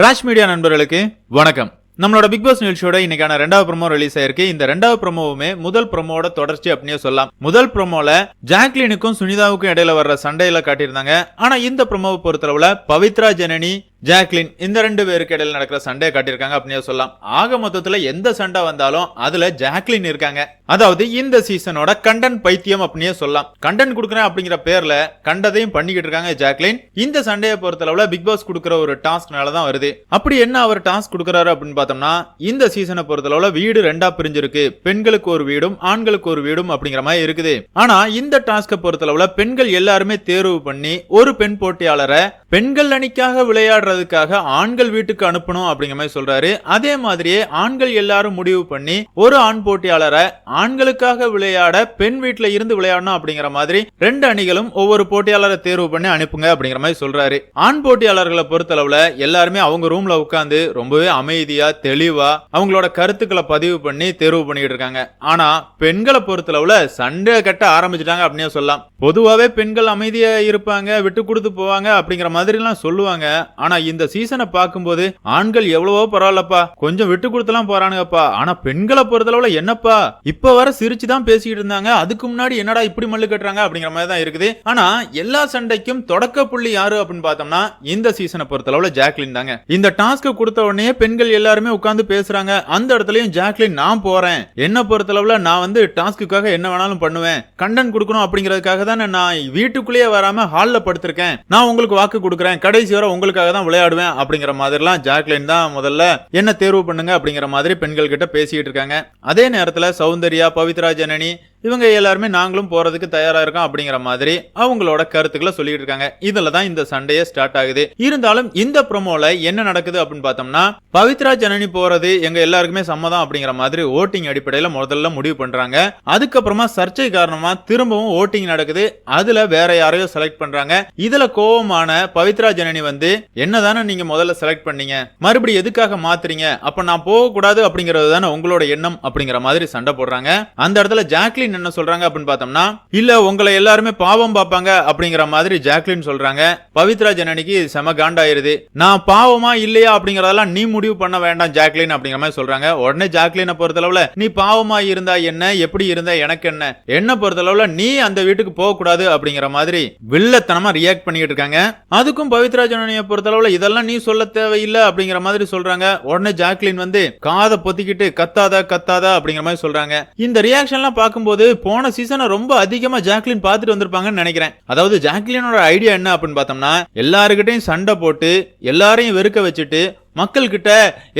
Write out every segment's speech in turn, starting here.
Rash media நண்பர்களுக்கு வணக்கம். நம்மளோட பிக் பாஸ் நிகழ்ச்சியோட இன்னைக்கான ரெண்டாவது ப்ரோமோ ரிலீஸ் ஆயிருக்கு. இந்த ரெண்டாவது ப்ரோமோவுமே முதல் ப்ரோமோட தொடர்ச்சி அப்படியே சொல்லலாம். முதல் ப்ரோமோல ஜாக்லினுக்கும் சுனிதாவுக்கும் இடையில வர்ற சண்டையில காட்டியிருந்தாங்க. ஆனா இந்த ப்ரோமோவை பொறுத்தளவுல பவித்ரா ஜனனி ஜாக்லின் இந்த ரெண்டு பேருக்கு இடையில் நடக்கிற சண்டையை காட்டியிருக்காங்க அப்படின்னு சொல்லலாம் ஆக மொத்தத்துல எந்த சண்டை வந்தாலும் அதுல ஜாக்லின் இருக்காங்க. அதாவது இந்த சீசனோட கண்டன் பைத்தியம் அப்படின்னே சொல்லலாம். கண்டன் கொடுக்குறேன் அப்படிங்கிற பேர்ல கண்டதையும் பண்ணிக்கிட்டு இருக்காங்க ஜாக்லின். இந்த சண்டையை பொறுத்தளவுல பிக் பாஸ் கொடுக்குற ஒரு டாஸ்க்னால தான் வருது. அப்படி என்ன அவர் டாஸ்க் கொடுக்குறாரு அப்படின்னு பார்த்தோம்னா இந்த சீசனை பொறுத்தளவுல வீடு ரெண்டா பிரிஞ்சிருக்கு. பெண்களுக்கு ஒரு வீடும் ஆண்களுக்கு ஒரு வீடும் அப்படிங்கிற மாதிரி இருக்குது. ஆனா இந்த டாஸ்கை பொறுத்தளவுல பெண்கள் எல்லாருமே தேர்வு பண்ணி ஒரு பெண் போட்டியாளரை பெண்கள் அணிக்காக விளையாடுறதுக்காக ஆண்கள் வீட்டுக்கு அனுப்பணும் அப்படிங்கிற மாதிரி சொல்றாரு. அதே மாதிரியே ஆண்கள் எல்லாரும் முடிவு பண்ணி ஒரு ஆண் போட்டியாளரை ஆண்களுக்காக விளையாட பெண் வீட்டுல இருந்து விளையாடணும் அப்படிங்கிற மாதிரி ரெண்டு அணிகளும் ஒவ்வொரு போட்டியாளரை தேர்வு பண்ணி அனுப்புங்க அப்படிங்கிற மாதிரி சொல்றாரு. ஆண் போட்டியாளர்களை பொறுத்தளவுல எல்லாருமே அவங்க ரூம்ல உட்கார்ந்து ரொம்பவே அமைதியா தெளிவா அவங்களோட கருத்துக்களை பதிவு பண்ணி தேர்வு பண்ணிட்டு இருக்காங்க. ஆனா பெண்களை பொறுத்தளவுல சண்டை கட்ட ஆரம்பிச்சிட்டாங்க அப்படின்னே சொல்லலாம். பொதுவாவே பெண்கள் அமைதியா இருப்பாங்க விட்டு கொடுத்து போவாங்க அப்படிங்கிற மாதிரிலாம் எல்லாம் சொல்லுவாங்க. ஆனா இந்த சீசனை பார்க்கும்போது ஆண்கள் எவ்வளவோ பரவாயில்லப்பா. கொஞ்சம் விட்டு கொடுத்தலாம் போறானுங்கப்பா. ஆனா பெண்களை பொறுத்தளவுல என்னப்பா? இப்ப வர சிரிச்சு தான் பேசிக்கிட்டு இருந்தாங்க. அதுக்கு முன்னாடி என்னடா இப்படி மல்லு கட்டுறாங்க அப்படிங்கிற மாதிரி தான் இருக்குது. ஆனா எல்லா சண்டைக்கும் தொடக்க புள்ளி யாரு அப்படின்னு பார்த்தோம்னா இந்த சீசனை பொறுத்தளவுல ஜாக்லின் தாங்க. இந்த டாஸ்க் கொடுத்த உடனே பெண்கள் எல்லாருமே உட்கார்ந்து பேசுறாங்க. அந்த இடத்துலயும் ஜாக்லின் நான் போறேன். என்ன பொறுத்தளவுல நான் வந்து டாஸ்க்குக்காக என்ன வேணாலும் பண்ணுவேன். கண்டன் கொடுக்கணும் அப்படிங்கிறதுக்காக தானே நான் வீட்டுக்குள்ளேயே வராம ஹால்ல படுத்திருக்கேன். நான் உங்களுக்கு வாக்கு கொடுக்குறேன். கடைசி வரை உங்களுக்காக தான் விளையாடுவேன் அப்படிங்கிற மாதிரிலாம் ஜாக்லின் தான் முதல்ல என்ன தேர்வு பண்ணுங்க அப்படிங்கிற மாதிரி பெண்கள் கிட்ட பேசிக்கிட்டு இருக்காங்க. அதே நேரத்தில் சௌந்தர்யா பவித்ரா ஜனனி இவங்க எல்லாருமே நாங்களும் போறதுக்கு தயாரா இருக்கோம் அப்படிங்கிற மாதிரி அவங்களோட கருத்துக்களை சொல்லிட்டு இருக்காங்க. இதுல தான் இந்த சண்டையே ஸ்டார்ட் ஆகுது. இருந்தாலும் இந்த ப்ரோமோல என்ன நடக்குது அப்படின்னு பார்த்தோம்னா பவித்ரா ஜனனி போறது எங்க எல்லாருக்குமே சம்மதம் அப்படிங்கிற மாதிரி ஓட்டிங் அடிப்படையில முதல்ல முடிவு பண்றாங்க. அதுக்கப்புறமா சர்ச்சை காரணமா திரும்பவும் ஓட்டிங் நடக்குது. அதுல வேற யாரையோ செலக்ட் பண்றாங்க. இதுல கோவமான பவித்ரா ஜனனி வந்து என்னதானே நீங்க முதல்ல செலக்ட் பண்ணீங்க? மறுபடியும் எதுக்காக மாத்துறீங்க? அப்ப நான் போக கூடாது அப்படிங்கறது தானே உங்களோட எண்ணம் அப்படிங்கிற மாதிரி சண்டை போடுறாங்க. அந்த இடத்துல ஜாக்லின் என்ன சொல்றாங்க அப்படின்னு பார்த்தோம்னா இல்ல உங்களை எல்லாருமே பாவம் பார்ப்பாங்க அப்படிங்கிற மாதிரி ஜாக்லின் சொல்றாங்க. பவித்ரா ஜனனிக்கு செம காண்டாயிருது. நான் பாவமா இல்லையா? அப்படிங்கறதெல்லாம் நீ முடிவு பண்ண வேண்டாம் ஜாக்லின் அப்படிங்கிற மாதிரி சொல்றாங்க. உடனே ஜாக்லினை பொறுத்தளவுல நீ பாவமா இருந்தா என்ன? எப்படி இருந்தா? எனக்கு என்ன? என்ன பொறுத்தளவுல நீ அந்த வீட்டுக்கு போக கூடாது அப்படிங்கிற மாதிரி வில்லத்தனமா ரியாக்ட் பண்ணிட்டு இருக்காங்க. அதுக்கும் பவித்ரா ஜனனியை பொறுத்தளவுல இதெல்லாம் நீ சொல்ல தேவையில்லை அப்படிங்கிற மாதிரி சொல்றாங்க. உடனே ஜாக்லின் வந்து காதை பொத்திக்கிட்டு கத்தாத கத்தாத அப்படிங்கிற மாதிரி சொல்றாங்க. இந்த ரியாக்ஷன்லாம் பார்க்கும்போது போன சீசனை ரொம்ப அதிகமா ஜாக்லின் பார்த்துட்டு வந்திருப்பாங்கன்னு நினைக்கிறேன். அதாவது ஜாக்லினோட ஐடியா என்ன அப்படின்னு பார்த்தோம்னா எல்லாருக்கிட்டையும் சண்டை போட்டு எல்லாரையும் வெறுக்க வச்சுட்டு மக்கள் கிட்ட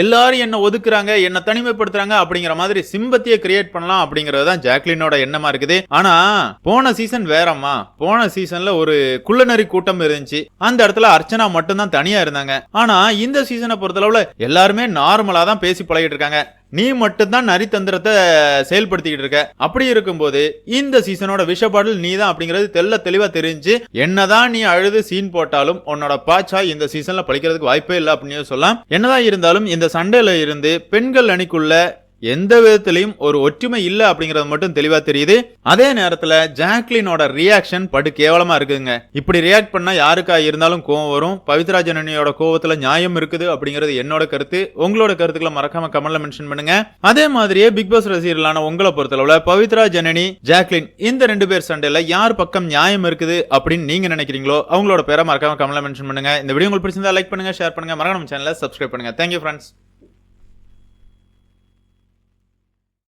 எல்லாரும் என்ன ஒதுக்குறாங்க என்ன தனிமைப்படுத்துறாங்க அப்படிங்கிற மாதிரி சிம்பத்தியை கிரியேட் பண்ணலாம் அப்படிங்கறது தான் ஜாக்லினோட எண்ணமா இருக்குது. ஆனா போன சீசன் வேறம்மா. போன சீசன்ல ஒரு குள்ளநரி கூட்டம் இருந்துச்சு. அந்த இடத்துல அர்ச்சனா மட்டும்தான் தனியா இருந்தாங்க. ஆனா இந்த சீசனை பொறுத்தளவுல எல்லாருமே நார்மலா தான் பேசி பழகிட்டு இருக்காங்க. நீ மட்டும்தான் நரித்தந்திரத்தை செயல்படுத்திக்கிட்டு இருக்க. அப்படி இருக்கும்போது இந்த சீசனோட விஷப்பாடல் நீ தான் அப்படிங்கிறது தெல்ல தெளிவா தெரிஞ்சு என்னதான் நீ அழுது சீன் போட்டாலும் உன்னோட பாச்சா இந்த சீசன்ல பழிக்கிறதுக்கு வாய்ப்பே இல்லை அப்படின்னு சொல்லலாம். என்னதான் இருந்தாலும் இந்த சண்டையில இருந்து பெண்கள் அணிக்குள்ள எந்த விதத்திலையும் ஒரு ஒற்றுமை இல்ல அப்படிங்கறது மட்டும் தெளிவா தெரியுது. அதே நேரத்துல ஜாக்லினோட ரியாக்ஷன் படு கேவலமா இருக்குங்க. இப்படி ரியாக்ட் பண்ணா யாருக்கா இருந்தாலும் கோவம் வரும். பவித்ரா ஜனனியோட கோவத்துல நியாயம் இருக்குது அப்படிங்கிறது என்னோட கருத்து. உங்களோட கருத்துக்களை மறக்காம கமெண்ட்ல மென்ஷன் பண்ணுங்க. அதே மாதிரியே பிக் பாஸ் ரசிகர்களான உங்களை பொறுத்தளவுல பவித்ரா ஜனனி ஜாக்லின் இந்த ரெண்டு பேர் சண்டையில யார் பக்கம் நியாயம் இருக்குது அப்படின்னு நீங்க நினைக்கிறீங்களோ அவங்களோட பேரை மறக்காம கமெண்ட்ல மென்ஷன் பண்ணுங்க. இந்த வீடியோ உங்களுக்கு பிடிச்சிருந்தா லைக் பண்ணுங்க ஷேர் பண்ணுங்க. மறக்காம சேனலை சப்ஸ்கிரைப் பண்ணுங்க. Thank you friends